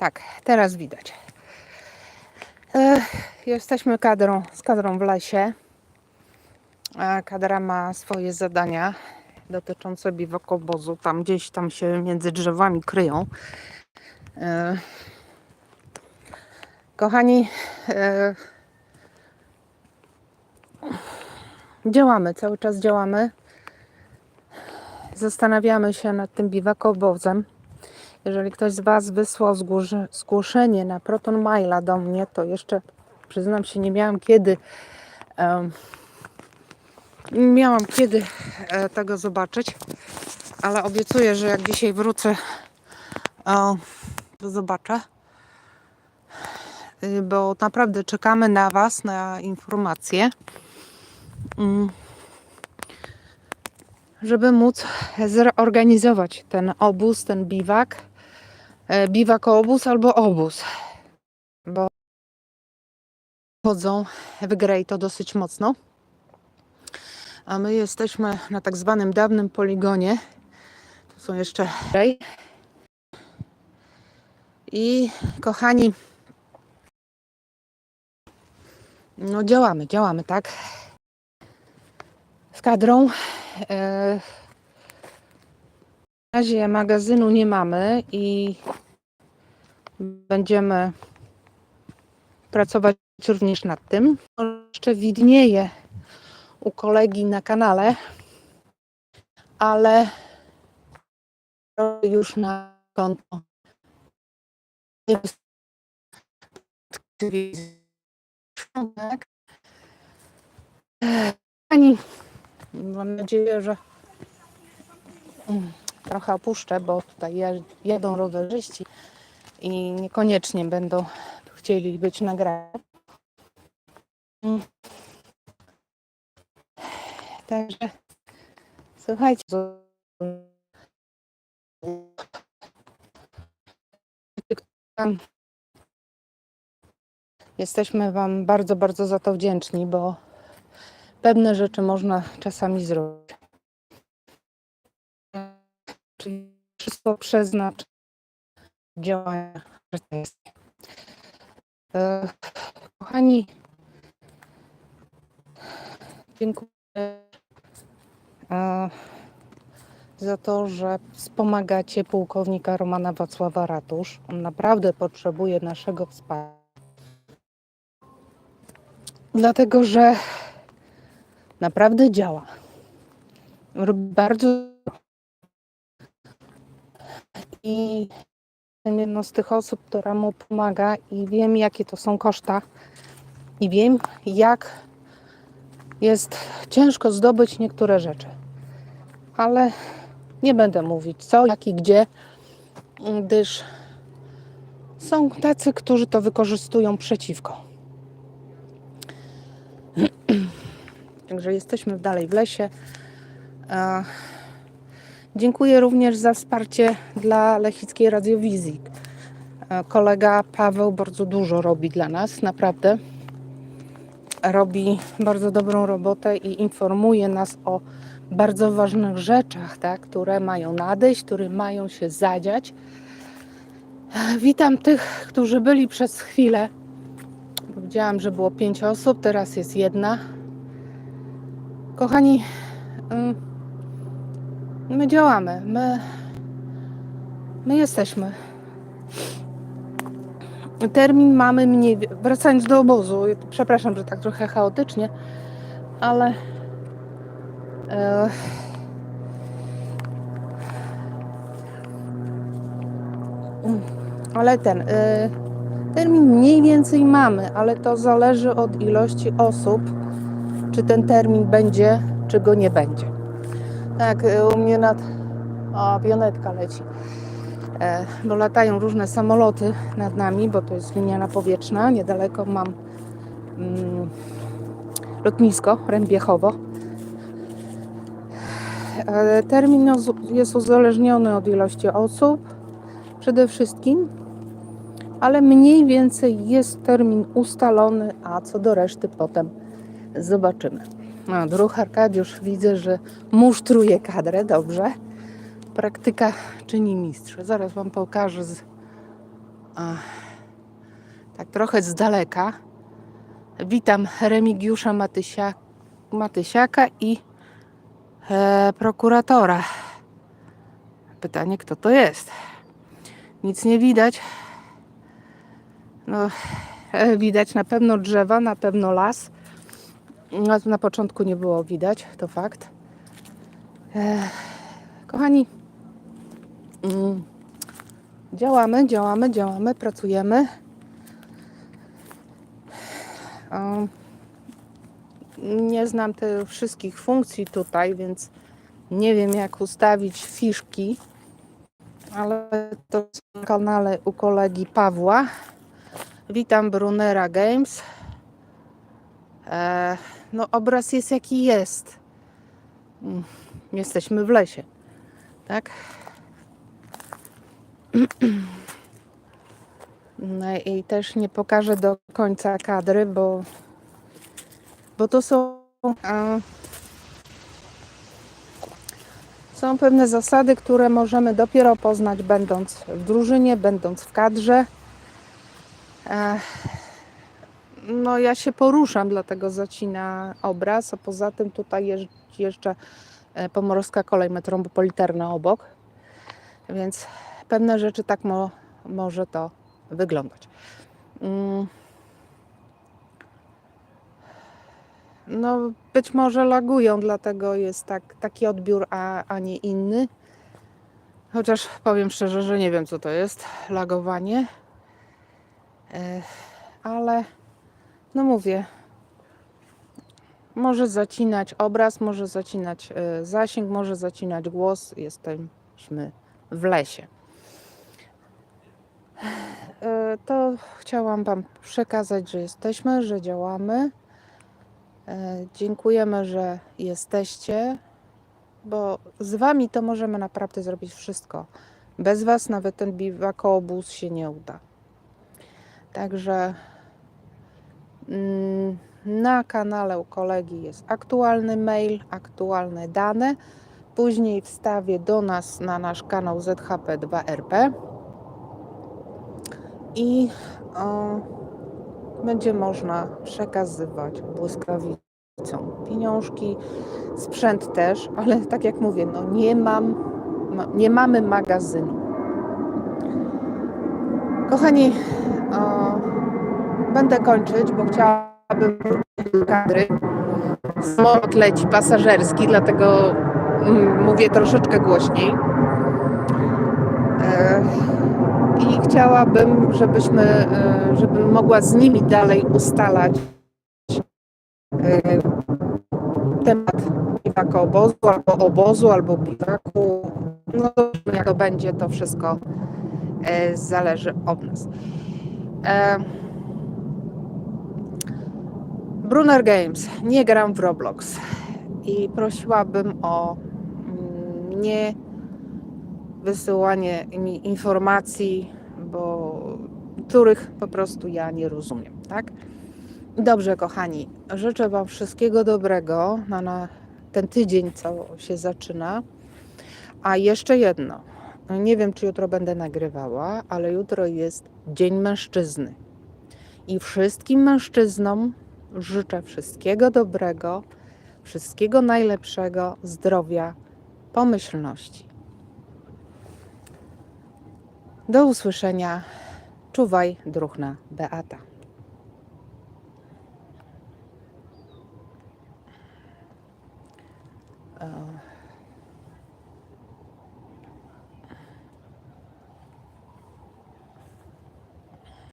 Tak, teraz widać. Jesteśmy kadrą, z kadrą w lesie. Kadra ma swoje zadania dotyczące biwaku obozu. Tam gdzieś tam się między drzewami kryją. Kochani, działamy, cały czas działamy. Zastanawiamy się nad tym biwakobozem. Jeżeli ktoś z Was wysłał zgłosz- zgłoszenie na Proton Maila do mnie, to jeszcze przyznam się, nie miałam kiedy nie miałam kiedy e, tego zobaczyć, ale obiecuję, że jak dzisiaj wrócę, o, to zobaczę. Y, Bo naprawdę czekamy na Was, na informacje. Mm żeby móc zorganizować ten obóz, ten biwak. E, Biwak obóz albo obóz, bo chodzą w grę i to dosyć mocno. A my jesteśmy na tak zwanym dawnym poligonie. Tu są jeszcze grey. I kochani, no działamy, działamy, tak? Z kadrą. E, Na razie magazynu nie mamy i będziemy pracować również nad tym. Jeszcze widnieje u kolegi na kanale, ale już na konto. Tak. Pani Mam nadzieję, że mm, trochę opuszczę, bo tutaj jedą rowerzyści i niekoniecznie będą chcieli być nagrani. Także słuchajcie. Jesteśmy Wam bardzo, bardzo za to wdzięczni, bo pewne rzeczy można czasami zrobić. Wszystko przeznacz działania. że to jest. E, Kochani, dziękuję e, za to, że wspomagacie pułkownika Romana Wacława Ratusz. On naprawdę potrzebuje naszego wsparcia. Dlatego, że naprawdę działa. Robi bardzo. I jestem jedną z tych osób, która mu pomaga i wiem, jakie to są koszta. I wiem, jak jest ciężko zdobyć niektóre rzeczy. Ale nie będę mówić co, jak i gdzie, gdyż są tacy, którzy to wykorzystują przeciwko. Także jesteśmy dalej w lesie. Dziękuję również za wsparcie dla Lechickiej Radiowizji. E, Kolega Paweł bardzo dużo robi dla nas, naprawdę. Robi bardzo dobrą robotę i informuje nas o bardzo ważnych rzeczach, tak, które mają nadejść, które mają się zadziać. Witam tych, którzy byli przez chwilę. Powiedziałam, że było pięć osób, teraz jest jedna. Kochani, y, my działamy, my, my jesteśmy. Termin mamy mniej. Wracając do obozu, przepraszam, że tak trochę chaotycznie, ale. e, ale ten. e, termin mniej więcej mamy, ale to zależy od ilości osób czy ten termin będzie, czy go nie będzie. Tak, y, u mnie nad. O, pionetka leci. E, bo latają różne samoloty nad nami, bo to jest linia powietrzna. Niedaleko mam mm, lotnisko Rębiechowo. E, termin jest uzależniony od ilości osób przede wszystkim, ale mniej więcej jest termin ustalony, a co do reszty potem Zobaczymy. No, druh Arkadiusz widzę, że musztruje kadrę, dobrze. Praktyka czyni mistrza. Zaraz Wam pokażę z A, tak trochę z daleka. Witam Remigiusza Matysia, Matysiaka i e, prokuratora. Pytanie, kto to jest? Nic nie widać. No, e, widać na pewno drzewa, na pewno las. Na początku nie było widać, to fakt. Kochani, mm, działamy, działamy, działamy, pracujemy. Nie znam tych wszystkich funkcji tutaj, więc nie wiem jak ustawić fiszki, ale to na kanale u kolegi Pawła. Witam Brunera Games. E, no obraz jest jaki jest. Mm, Jesteśmy w lesie, tak? No i też nie pokażę do końca kadry, bo, bo to są, e, są pewne zasady, które możemy dopiero poznać będąc w drużynie, będąc w kadrze. No ja się poruszam, dlatego zacina obraz, a poza tym tutaj jest jeszcze e, pomorska kolej metropolitarna obok, więc pewne rzeczy tak mo, może to wyglądać. Mm. No, być może lagują, dlatego jest tak, taki odbiór, a, a nie inny. Chociaż powiem szczerze, że nie wiem, co to jest lagowanie. E, Ale, no mówię, może zacinać obraz, może zacinać e, zasięg, może zacinać głos. Jesteśmy w lesie. E, To chciałam Wam przekazać, że jesteśmy, że działamy. E, Dziękujemy, że jesteście, bo z Wami to możemy naprawdę zrobić wszystko. Bez Was nawet ten biwakoobóz się nie uda. Także na kanale u kolegi jest aktualny mail, aktualne dane. Później wstawię do nas na nasz kanał ZHP2RP i o, będzie można przekazywać błyskawicą pieniążki, sprzęt też, ale tak jak mówię, no nie mam, ma, nie mamy magazynu. Kochani, o, będę kończyć, bo chciałabym wrócić kadry. Samolot leci pasażerski, dlatego mm, mówię troszeczkę głośniej. E, I chciałabym, żebyśmy, e, żebym mogła z nimi dalej ustalać e, temat biwaku obozu, albo obozu, albo biwaku. No jak to będzie, to wszystko zależy od nas. Brunner Games. Nie gram w Roblox i prosiłabym o mm, nie wysyłanie mi informacji, bo których po prostu ja nie rozumiem, tak? Dobrze, kochani, życzę Wam wszystkiego dobrego na, na ten tydzień, co się zaczyna. A jeszcze jedno. Nie wiem, czy jutro będę nagrywała, ale jutro jest Dzień Mężczyzny. I wszystkim mężczyznom życzę wszystkiego dobrego, wszystkiego najlepszego, zdrowia, pomyślności. Do usłyszenia. Czuwaj, druhna Beata. E,